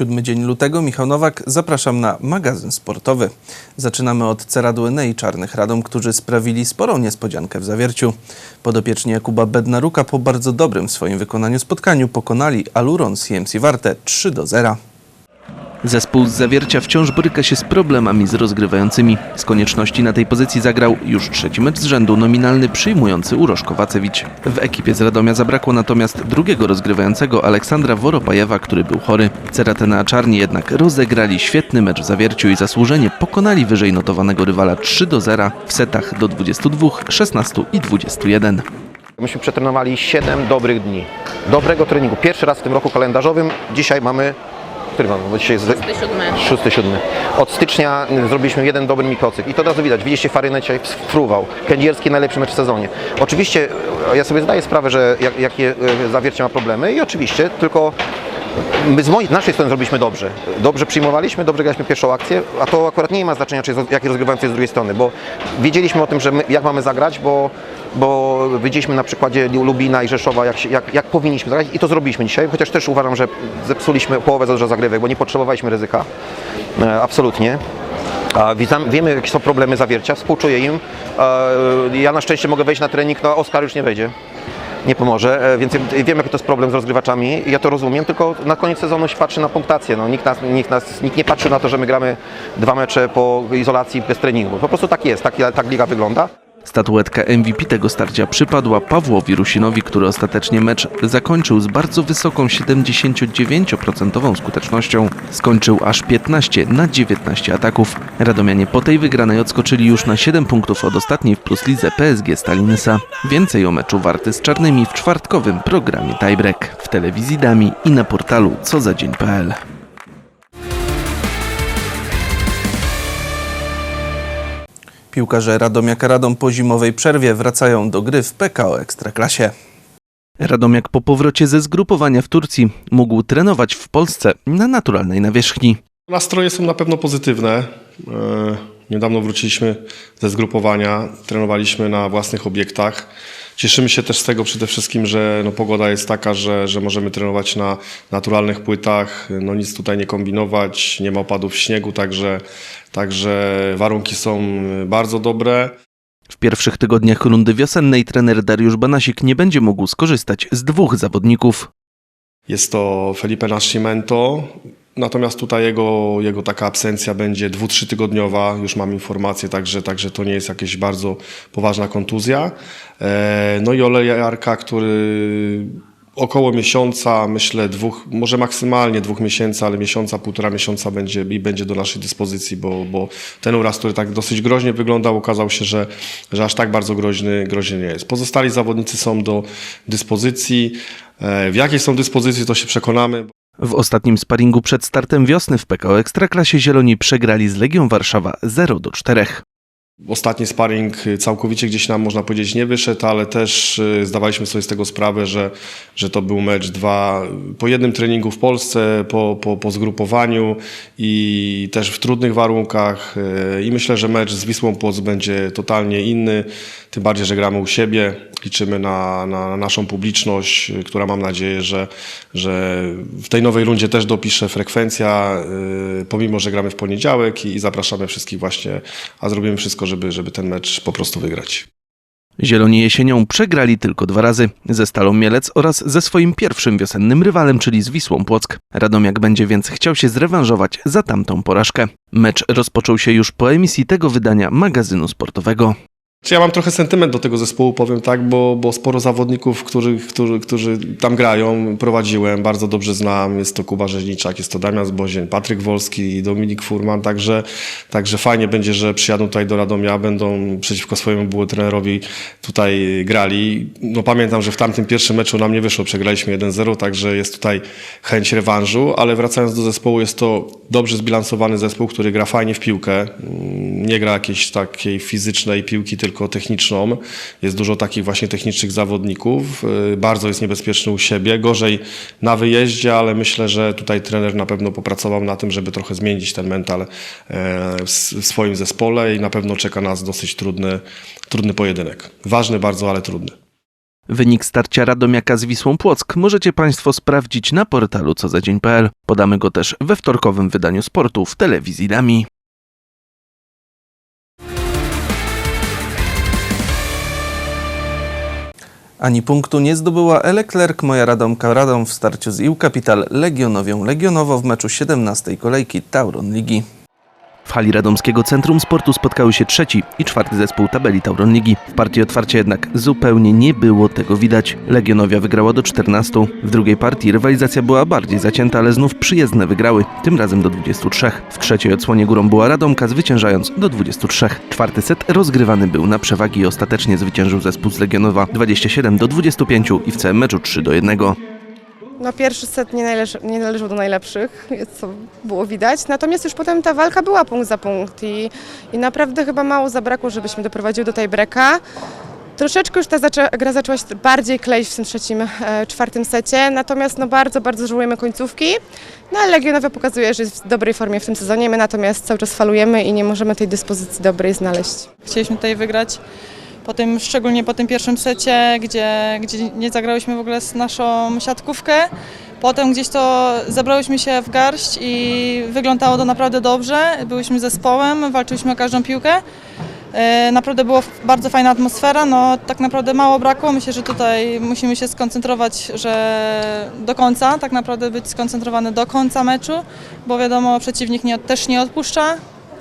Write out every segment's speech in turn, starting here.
Siódmy dzień lutego, Michał Nowak, zapraszam na magazyn sportowy. Zaczynamy od Ceradły i Czarnych Radom, którzy sprawili sporą niespodziankę w zawierciu. Podopieczni Jakuba Bednaruka po bardzo dobrym w swoim wykonaniu spotkaniu pokonali Aluron CMC Warte 3 do 0. Zespół z Zawiercia wciąż boryka się z problemami z rozgrywającymi. Z konieczności na tej pozycji zagrał już trzeci mecz z rzędu nominalny przyjmujący Urosz Kowacewicz. W ekipie z Radomia zabrakło natomiast drugiego rozgrywającego Aleksandra Woropajewa, który był chory. Ceratena Czarni jednak rozegrali świetny mecz w Zawierciu i zasłużenie pokonali wyżej notowanego rywala 3 do 0 w setach do 22, 16 i 21. Myśmy przetrenowali 7 dobrych dni. Dobrego treningu. Pierwszy raz w tym roku kalendarzowym. Dzisiaj mamy. Który mamy? Bo dzisiaj jest 6, 7. Od stycznia y, zrobiliśmy jeden dobry mikrocykl i to od razu widać. Widzieliście Farynę dzisiaj fruwał. Kędzierski najlepszy mecz w sezonie. Oczywiście y, ja sobie zdaję sprawę, że jak, jakie y, zawiercie ma problemy i oczywiście tylko My z mojej, naszej strony zrobiliśmy dobrze. Dobrze przyjmowaliśmy, dobrze graliśmy pierwszą akcję, a to akurat nie ma znaczenia, czy jaki rozgrywający z drugiej strony, bo wiedzieliśmy o tym, że my, jak mamy zagrać, bo, bo widzieliśmy na przykładzie Lubina i Rzeszowa, jak, jak, jak powinniśmy zagrać i to zrobiliśmy dzisiaj, chociaż też uważam, że zepsuliśmy połowę za dużo zagrywek, bo nie potrzebowaliśmy ryzyka. E, absolutnie. A wiemy, jakie są problemy zawiercia, współczuję im. E, Ja na szczęście mogę wejść na trening, no Oskar już nie wejdzie nie pomoże, e, więc wiem jaki to jest problem z rozgrywacami, ja to rozumiem, tylko na koniec sezonu się patrzy na punktację, no, nikt, nas, nikt, nas, nikt nie patrzy na to, że my gramy dwa mecze po izolacji bez treningu, po prostu tak jest, tak, tak liga wygląda. Statuetka MVP tego starcia przypadła Pawłowi Rusinowi, który ostatecznie mecz zakończył z bardzo wysoką 79% skutecznością. Skończył aż 15 na 19 ataków. Radomianie po tej wygranej odskoczyli już na 7 punktów od ostatniej w Plus Lidze PSG Stalinsa. Więcej o meczu Warty z Czarnymi w czwartkowym programie Tiebreak w telewizji Dami i na portalu cozadzień.pl. Piłkarze Radomiaka Radom po zimowej przerwie wracają do gry w PKO Ekstraklasie. Radomiak po powrocie ze zgrupowania w Turcji mógł trenować w Polsce na naturalnej nawierzchni. Nastroje są na pewno pozytywne. E, Niedawno wróciliśmy ze zgrupowania, trenowaliśmy na własnych obiektach. Cieszymy się też z tego przede wszystkim, że no, pogoda jest taka, że, że możemy trenować na naturalnych płytach, no nic tutaj nie kombinować, nie ma opadów śniegu, także, także warunki są bardzo dobre. W pierwszych tygodniach rundy wiosennej trener Dariusz Banasik nie będzie mógł skorzystać z dwóch zawodników. Jest to Felipe Nascimento, natomiast tutaj jego, jego taka absencja będzie dwu, trzy tygodniowa, już mam informację, także, także to nie jest jakaś bardzo poważna kontuzja. E, No i Olejarka, który około miesiąca, myślę dwóch, może maksymalnie dwóch miesięcy, ale miesiąca, półtora miesiąca będzie i będzie do naszej dyspozycji, bo, bo ten uraz, który tak dosyć groźnie wyglądał, okazał się, że, że aż tak bardzo groźny, groźny nie jest. Pozostali zawodnicy są do dyspozycji. E, W jakiej są dyspozycji, to się przekonamy. W ostatnim sparingu przed startem wiosny w PKO Ekstraklasie Zieloni przegrali z Legią Warszawa 0 do 4. Ostatni sparring całkowicie gdzieś nam, można powiedzieć, nie wyszedł, ale też y, zdawaliśmy sobie z tego sprawę, że, że to był mecz dwa po jednym treningu w Polsce, po, po, po zgrupowaniu i też w trudnych warunkach. y, I myślę, że mecz z Wisłą Płoc będzie totalnie inny, tym bardziej, że gramy u siebie. Liczymy na, na naszą publiczność, y, która mam nadzieję, że, że w tej nowej rundzie też dopisze frekwencja, y, pomimo, że gramy w poniedziałek i, i zapraszamy wszystkich właśnie, a zrobimy wszystko, żeby, żeby ten mecz po prostu wygrać. Zieloni jesienią przegrali tylko dwa razy ze Stalą Mielec oraz ze swoim pierwszym wiosennym rywalem, czyli z Wisłą Płock. Radomiak będzie więc chciał się zrewanżować za tamtą porażkę. Mecz rozpoczął się już po emisji tego wydania magazynu sportowego. Czy ja mam trochę sentyment do tego zespołu, powiem tak, bo, bo sporo zawodników, którzy, którzy, którzy tam grają, prowadziłem, bardzo dobrze znam. Jest to Kuba Rzeźniczak, jest to Damian Zbozień, Patryk Wolski i Dominik Furman, także, także fajnie będzie, że przyjadą tutaj do Radomia, będą przeciwko swojemu były trenerowi tutaj grali. No pamiętam, że w tamtym pierwszym meczu nam nie wyszło, przegraliśmy 1-0, także jest tutaj chęć rewanżu, ale wracając do zespołu, jest to dobrze zbilansowany zespół, który gra fajnie w piłkę, nie gra jakiejś takiej fizycznej piłki, tylko techniczną. Jest dużo takich właśnie technicznych zawodników. Y, Bardzo jest niebezpieczny u siebie. Gorzej na wyjeździe, ale myślę, że tutaj trener na pewno popracował na tym, żeby trochę zmienić ten mental e, w swoim zespole i na pewno czeka nas dosyć trudny, trudny pojedynek. Ważny bardzo, ale trudny. Wynik starcia Radomiaka z Wisłą Płock możecie Państwo sprawdzić na portalu cozadzień.pl. Podamy go też we wtorkowym wydaniu sportu w telewizji Dami. Ani punktu nie zdobyła Eleklerk Moja Radomka Radom w starciu z IU Capital Legionowią Legionowo w meczu 17 kolejki Tauron Ligi. W hali Radomskiego Centrum Sportu spotkały się trzeci i czwarty zespół tabeli Tauron Ligi. W partii otwarcia jednak zupełnie nie było tego widać. Legionowia wygrała do 14. W drugiej partii rywalizacja była bardziej zacięta, ale znów przyjezdne wygrały, tym razem do 23. W trzeciej odsłonie górą była Radomka, zwyciężając do 23. Czwarty set rozgrywany był na przewagi i ostatecznie zwyciężył zespół z Legionowa 27 do 25 i w całym meczu 3 do 1. No pierwszy set nie, należy, nie należał do najlepszych, co było widać. Natomiast już potem ta walka była punkt za punkt i, i naprawdę chyba mało zabrakło, żebyśmy doprowadziły do tej breka. Troszeczkę już ta zaczę, gra zaczęła się bardziej kleić w tym trzecim, e, czwartym secie, natomiast no bardzo, bardzo żałujemy końcówki. No ale Legionowa pokazuje, że jest w dobrej formie w tym sezonie, my natomiast cały czas falujemy i nie możemy tej dyspozycji dobrej znaleźć. Chcieliśmy tutaj wygrać. Po tym, szczególnie po tym pierwszym secie, gdzie, gdzie nie zagrałyśmy w ogóle z naszą siatkówkę. Potem gdzieś to zabrałyśmy się w garść i wyglądało to naprawdę dobrze. Byliśmy zespołem, walczyliśmy o każdą piłkę. E, Naprawdę była bardzo fajna atmosfera, no tak naprawdę mało brakło. Myślę, że tutaj musimy się skoncentrować, że do końca, tak naprawdę być skoncentrowany do końca meczu, bo wiadomo, przeciwnik nie, też nie odpuszcza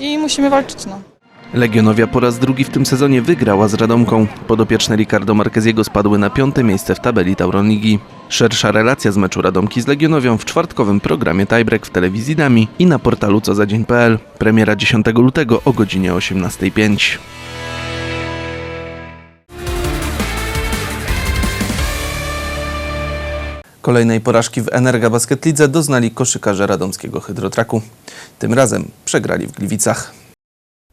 i musimy walczyć. No. Legionowia po raz drugi w tym sezonie wygrała z Radomką. Podopieczne Ricardo Marqueziego spadły na piąte miejsce w tabeli Tauron Ligi. Szersza relacja z meczu Radomki z Legionowią w czwartkowym programie Tiebreak w telewizji Dami i na portalu cozadzień.pl. Premiera 10 lutego o godzinie 18.05. Kolejnej porażki w Energa Basket Lidze doznali koszykarze radomskiego Hydrotraku. Tym razem przegrali w Gliwicach.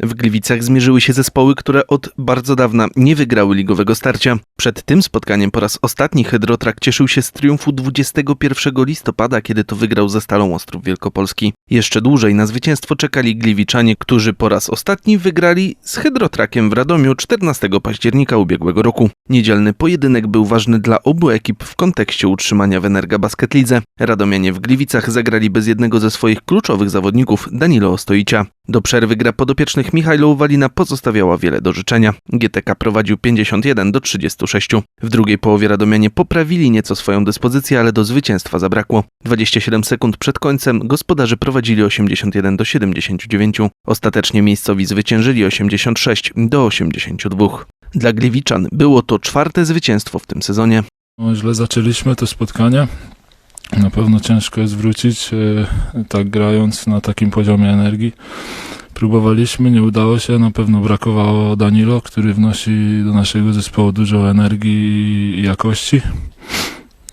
W Gliwicach zmierzyły się zespoły, które od bardzo dawna nie wygrały ligowego starcia. Przed tym spotkaniem po raz ostatni Hydrotrak cieszył się z triumfu 21 listopada, kiedy to wygrał ze Stalą Ostrów Wielkopolski. Jeszcze dłużej na zwycięstwo czekali Gliwiczanie, którzy po raz ostatni wygrali z Hydrotrakiem w Radomiu 14 października ubiegłego roku. Niedzielny pojedynek był ważny dla obu ekip w kontekście utrzymania w Energa Basket Lidze. Radomianie w Gliwicach zagrali bez jednego ze swoich kluczowych zawodników, Danilo Ostoicia. Do przerwy gra podopiecznych Michajlo Uwalina pozostawiała wiele do życzenia. GTK prowadził 51 do 36. W drugiej połowie Radomianie poprawili nieco swoją dyspozycję, ale do zwycięstwa zabrakło. 27 sekund przed końcem gospodarze prowadzili 81 do 79. Ostatecznie miejscowi zwyciężyli 86 do 82. Dla Gliwiczan było to czwarte zwycięstwo w tym sezonie. No, źle zaczęliśmy to spotkanie. Na pewno ciężko jest wrócić, e, tak grając na takim poziomie energii. Próbowaliśmy, nie udało się, na pewno brakowało Danilo, który wnosi do naszego zespołu dużo energii i jakości.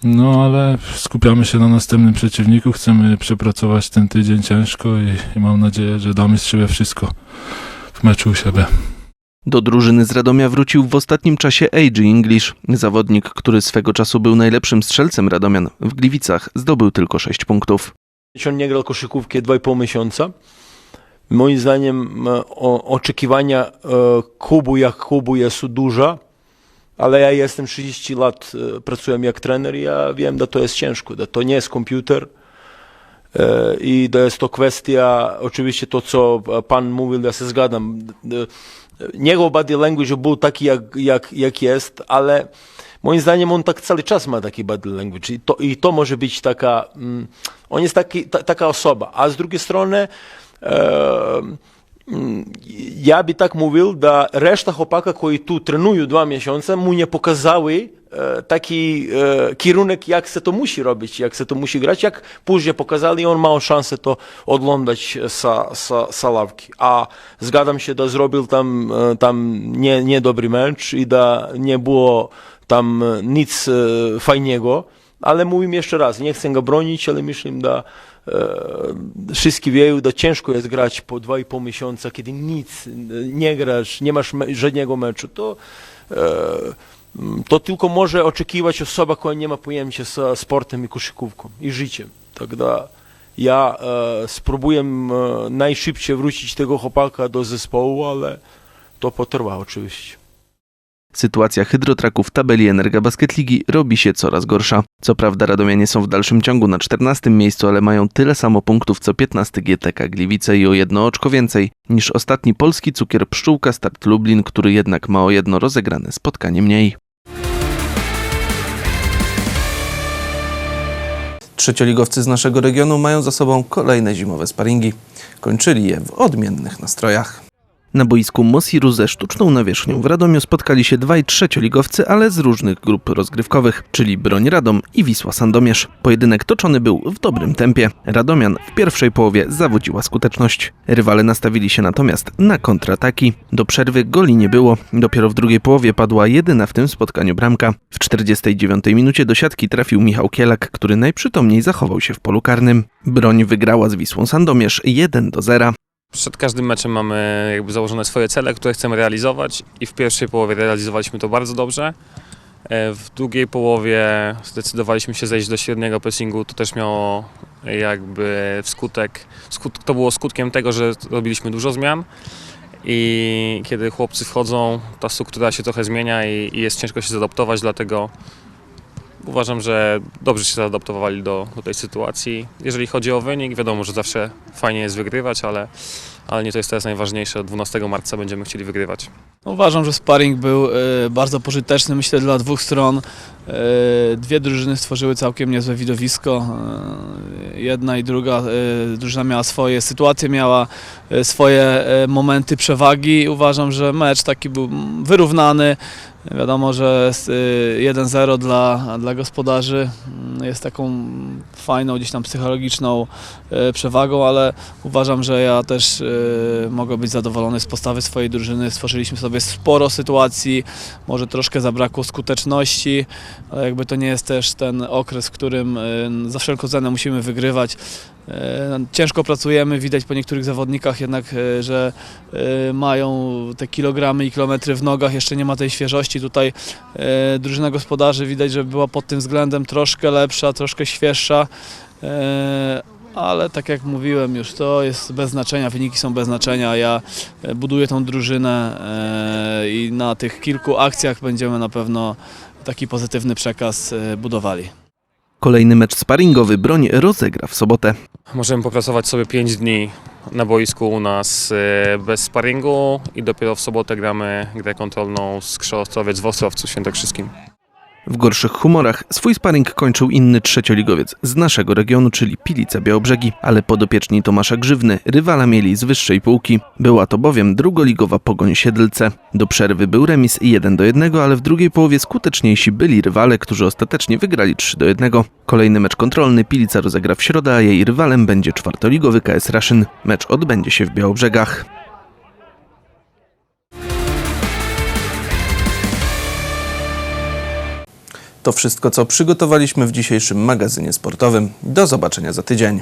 No ale skupiamy się na następnym przeciwniku, chcemy przepracować ten tydzień ciężko i, i mam nadzieję, że damy z siebie wszystko w meczu u siebie. Do drużyny z Radomia wrócił w ostatnim czasie A.G. English. Zawodnik, który swego czasu był najlepszym strzelcem Radomian w Gliwicach, zdobył tylko 6 punktów. On nie grał koszykówki 2,5 miesiąca. Moim zdaniem e, oczekiwania e, klubu jak klubu jest duże, ale ja jestem 30 lat, e, pracuję jak trener i ja wiem, że to jest ciężko, że to nie jest komputer i to jest to kwestia, oczywiście to, co pan mówił, ja się zgadzam. Jego body language był taki, jak, jak, jak jest, ale moim zdaniem on tak cały czas ma taki body language i to, i to może być taka, mm, on jest taki, ta, taka osoba, a z drugiej strony e, ja by tak mówił, że reszta chłopaka, którzy tu trenują dwa miesiące, mu nie pokazały taki e, kierunek, jak się to musi robić, jak się to musi grać, jak później pokazali, on miał szansę to oglądać sa, sa, sa ławki. A zgadzam się, że zrobił tam, e, tam nie, niedobry mecz i że nie było tam e, nic e, fajnego, ale mówię jeszcze raz, nie chcę go bronić, ale myślę, że e, wszyscy wieją, że ciężko jest grać po 2,5 miesiąca, kiedy nic e, nie grasz, nie masz żadnego meczu, to, e, to tylko może oczekiwać osoba, która nie ma pojęcia z sportem i koszykówką i życiem. Тогда ja e, spróbuję e, najszybciej wrócić tego chłopaka do zespołu, ale to potrwa oczywiście. Sytuacja hydrotraku w tabeli Energa Basket Ligi robi się coraz gorsza. Co prawda Radomianie są w dalszym ciągu na 14 miejscu, ale mają tyle samo punktów co 15 GTK Gliwice i o jedno oczko więcej niż ostatni polski cukier Pszczółka Start Lublin, który jednak ma o jedno rozegrane spotkanie mniej. Trzecioligowcy z naszego regionu mają za sobą kolejne zimowe sparingi. Kończyli je w odmiennych nastrojach. Na boisku Mosiru ze sztuczną nawierzchnią w Radomiu spotkali się dwaj trzecioligowcy, ale z różnych grup rozgrywkowych, czyli Broń Radom i Wisła Sandomierz. Pojedynek toczony był w dobrym tempie. Radomian w pierwszej połowie zawodziła skuteczność. Rywale nastawili się natomiast na kontrataki. Do przerwy goli nie było. Dopiero w drugiej połowie padła jedyna w tym spotkaniu bramka. W 49 minucie do siatki trafił Michał Kielak, który najprzytomniej zachował się w polu karnym. Broń wygrała z Wisłą Sandomierz 1 do 0. Przed każdym meczem mamy jakby założone swoje cele, które chcemy realizować i w pierwszej połowie realizowaliśmy to bardzo dobrze. E, W drugiej połowie zdecydowaliśmy się zejść do średniego pressingu. To też miało jakby skutek, skut, to było skutkiem tego, że robiliśmy dużo zmian i kiedy chłopcy wchodzą, ta struktura się trochę zmienia i, i jest ciężko się zaadaptować, dlatego uważam, że dobrze się zaadaptowali do, do tej sytuacji. Jeżeli chodzi o wynik, wiadomo, że zawsze fajnie jest wygrywać, ale, ale nie to jest teraz najważniejsze. Od 12 marca będziemy chcieli wygrywać. No, Uważam, że sparring był e, bardzo pożyteczny, myślę, dla dwóch stron. E, Dwie drużyny stworzyły całkiem niezłe widowisko. E, Jedna i druga e, drużyna miała swoje sytuacje, miała e, swoje e, momenty przewagi. Uważam, że mecz taki był wyrównany. Wiadomo, że s- e, 1-0 dla, dla gospodarzy mm, jest taką fajną, gdzieś tam psychologiczną e, przewagą, ale uważam, że ja też e, mogę być zadowolony z postawy swojej drużyny. Stworzyliśmy sobie sporo sytuacji, może troszkę zabrakło skuteczności, ale jakby to nie jest też ten okres, w którym za wszelką cenę musimy wygrywać. E, Ciężko pracujemy, widać po niektórych zawodnikach jednak, e, że e, mają te kilogramy i kilometry w nogach, jeszcze nie ma tej świeżości. Tutaj drużyna gospodarzy widać, że była pod tym względem troszkę lepsza, troszkę świeższa. Ale tak jak mówiłem już, to jest bez znaczenia, wyniki są bez znaczenia. Ja buduję tą drużynę i na tych kilku akcjach będziemy na pewno taki pozytywny przekaz budowali. Kolejny mecz sparingowy Broń rozegra w sobotę. Możemy popracować sobie 5 dni na boisku u nas e, bez sparingu i dopiero w sobotę gramy grę kontrolną z Krzoostrowiec w Ostrowcu Świętokrzyskim. W gorszych humorach swój sparring kończył inny trzecioligowiec z naszego regionu, czyli Pilica Białobrzegi, ale podopieczni Tomasza Grzywny rywala mieli z wyższej półki. Była to bowiem drugoligowa Pogoń Siedlce. Do przerwy był remis 1 do 1, ale w drugiej połowie skuteczniejsi byli rywale, którzy ostatecznie wygrali 3 do 1. Kolejny mecz kontrolny Pilica rozegra w środę, a jej rywalem będzie czwartoligowy KS Raszyn. Mecz odbędzie się w Białobrzegach. To wszystko, co przygotowaliśmy w dzisiejszym magazynie sportowym. Do zobaczenia za tydzień.